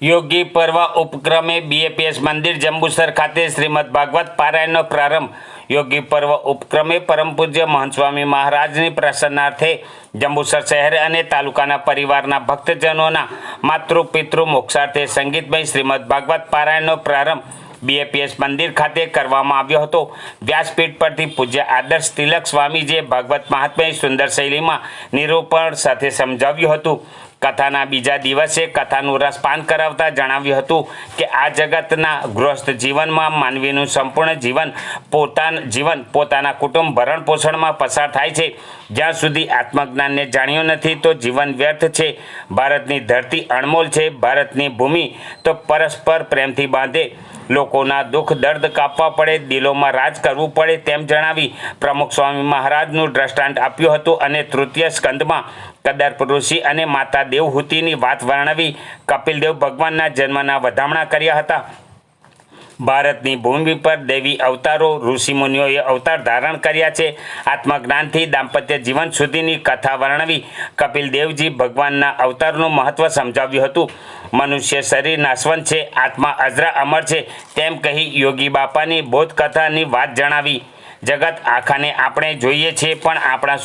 યોગી પર્વ ઉપક્રમે બીએપીએસ મંદિર જંબુસર ખાતે શ્રીમદ ભાગવત પારાયણનો પ્રારંભ. યોગી પર્વ ઉપક્રમે પરમ પૂજ્ય મહંત સ્વામી મહારાજની પ્રસન્નાર્થે જંબુસર શહેર અને તાલુકાના પરિવારના ભક્તજનોના માતૃ પિતૃ મોક્ષાર્થે સંગીતમય શ્રીમદ ભાગવત પારાયણનો પ્રારંભ બીએપીએસ મંદિર ખાતે કરવામાં આવ્યો હતો. વ્યાસપીઠ પરથી પૂજ્ય આદર્શ તિલક સ્વામીજીએ ભાગવત મહાત્મ્ય સુંદર શૈલીમાં નિરૂપણ સાથે સમજાવ્યું હતું. કથાના બીજા દિવસે કથાનું રસપાન કરાવતા જણાવ્યું હતું કે આ જગતના ગૃહસ્થ જીવનમાં માનવીનું સંપૂર્ણ જીવન, પોતાનું જીવન, પોતાના કુટુંબ ભરણ પોષણમાં પસાર થાય છે. જ્યાં સુધી આત્મજ્ઞાનને જાણ્યું નથી તો જીવન વ્યર્થ છે. ભારતની ધરતી અણમોલ છે. ભારતની ભૂમિ તો પરસ્પર પ્રેમથી બાંધે. લોકોના દુઃખ, દર્દ કાપવા પડે, દિલોમાં રાજ કરવું પડે તેમ જણાવી પ્રમુખ સ્વામી મહારાજનું દ્રષ્ટાંત આપ્યું હતું અને તૃતીય સ્કંદમાં કદર ઋષિ અને માતા દેવહૂતિની વાત વર્ણવી કપિલદેવ ભગવાનના જન્મના વધામણા કર્યા હતા. ભારતની ભૂમિ પર દેવી અવતારો ઋષિમુનિઓએ અવતાર ધારણ કર્યા છે. આત્મજ્ઞાનથી દાંપત્ય જીવન સુધીની કથા વર્ણવી કપિલ દેવજી ભગવાનના અવતારનું મહત્વ સમજાવ્યું હતું. મનુષ્ય શરીર નાશવંત છે, આત્મા અજરા અમર છે, તેમ કહી યોગી બાપાની બોધકથાની વાત જણાવી. જગત આખાને આપણે જોઈએ છીએ, પણ આપણા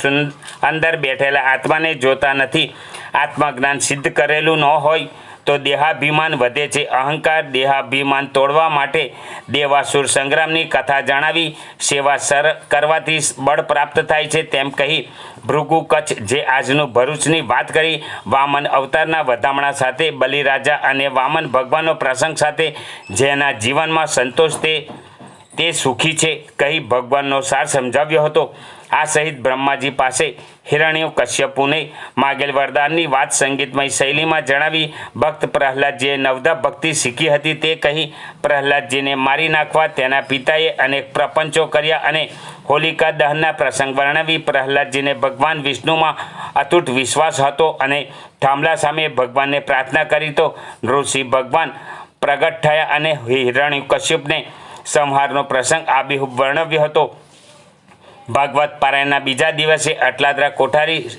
અંદર બેઠેલા આત્માને જોતા નથી. આત્મજ્ઞાન સિદ્ધ કરેલું ન હોય. તો દેહાભિમાન વધે છે. અહંકાર દેહાભિમાન તોડવા માટે દેવાસુર સંગ્રામની કથા જણાવી સેવા સર કરવાથી બળ પ્રાપ્ત થાય છે. તેમ કહી ભૃગુ કચ્છ, જે આજનું ભરૂચની વાત કરી, વામન અવતારના વધામણા સાથે બલિરાજા અને વામન ભગવાનનો પ્રસંગ સાથે જેના જીવનમાં સંતોષ તે તે સુખી છે, કહી ભગવાનનો સાર સમજાવ્યો હતો. આ સહિત બ્રહ્માજી પાસે હિરણ્ય કશ્યપુને માગેલ વરદાનની વાત સંગીતમય શૈલીમાં જણાવી, ભક્ત પ્રહલાદજીએ નવદા ભક્તિ શીખી હતી તે કહી પ્રહલાદજીને મારી નાખવા તેના પિતાએ અનેક પ્રપંચો કર્યા અને હોલિકા દહનના પ્રસંગ વર્ણવી પ્રહલાદજીને ભગવાન વિષ્ણુમાં અતૂટ વિશ્વાસ હતો અને થાંભલા સામે ભગવાનને પ્રાર્થના કરી તો ઋષિ ભગવાન પ્રગટ થયા અને હિરણ્ય કશ્યપને સંહારનો પ્રસંગ આબેહૂબ વર્ણવ્યો હતો. ભાગવત પારાયણના બીજા દિવસે અટલાદરા કોઠારી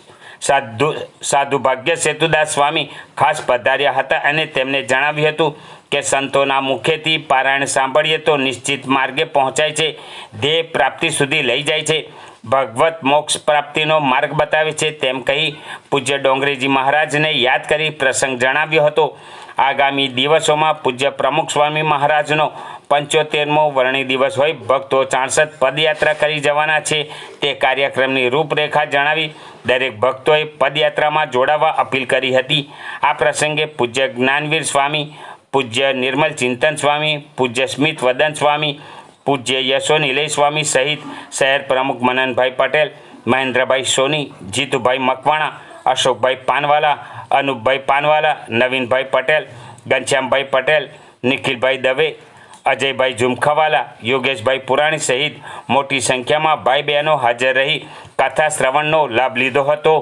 સાધુ સાધુ ભાગ્ય સેતુદાસ સ્વામી ખાસ પધાર્યા હતા અને તેમને જણાવ્યું હતું કે સંતોના મુખેથી પારાયણ સાંભળીએ તો નિશ્ચિત માર્ગે પહોંચાય છે, ધ્યેય પ્રાપ્તિ સુધી લઈ જાય છે. ભગવત મોક્ષ પ્રાપ્તિનો માર્ગ બતાવે છે તેમ કહી પૂજ્ય ડોંગરેજી મહારાજને યાદ કરી પ્રસંગ જણાવ્યો હતો. આગામી દિવસોમાં પૂજ્ય પ્રમુખ સ્વામી મહારાજનો પંચોતેરમો વર્ણી દિવસ હોય, ભક્તો ચાણસદ પદયાત્રા કરી જવાના છે. તે કાર્યક્રમની રૂપરેખા જણાવી દરેક ભક્તોએ પદયાત્રામાં જોડાવા અપીલ કરી હતી. આ પ્રસંગે પૂજ્ય જ્ઞાનવીર સ્વામી, પૂજ્ય નિર્મલ ચિંતન સ્વામી, પૂજ્ય સ્મિત વદન સ્વામી, પૂજ્ય યશો નિલય સ્વામી સહિત શહેર પ્રમુખ મનનભાઈ પટેલ, મહેન્દ્રભાઈ સોની, જીતુભાઈ મકવાણા, અશોકભાઈ પાનવાલા, અનુપભાઈ પાનવાલા, નવીનભાઈ પટેલ, ઘનશ્યામભાઈ પટેલ, નિખિલભાઈ દવે અજયભાઈ ઝુમખાવાલા, યોગેશભાઈ પુરાણી સહિત મોટી સંખ્યામાં ભાઈ બહેનો હાજર રહી કથા શ્રવણનો લાભ લીધો હતો.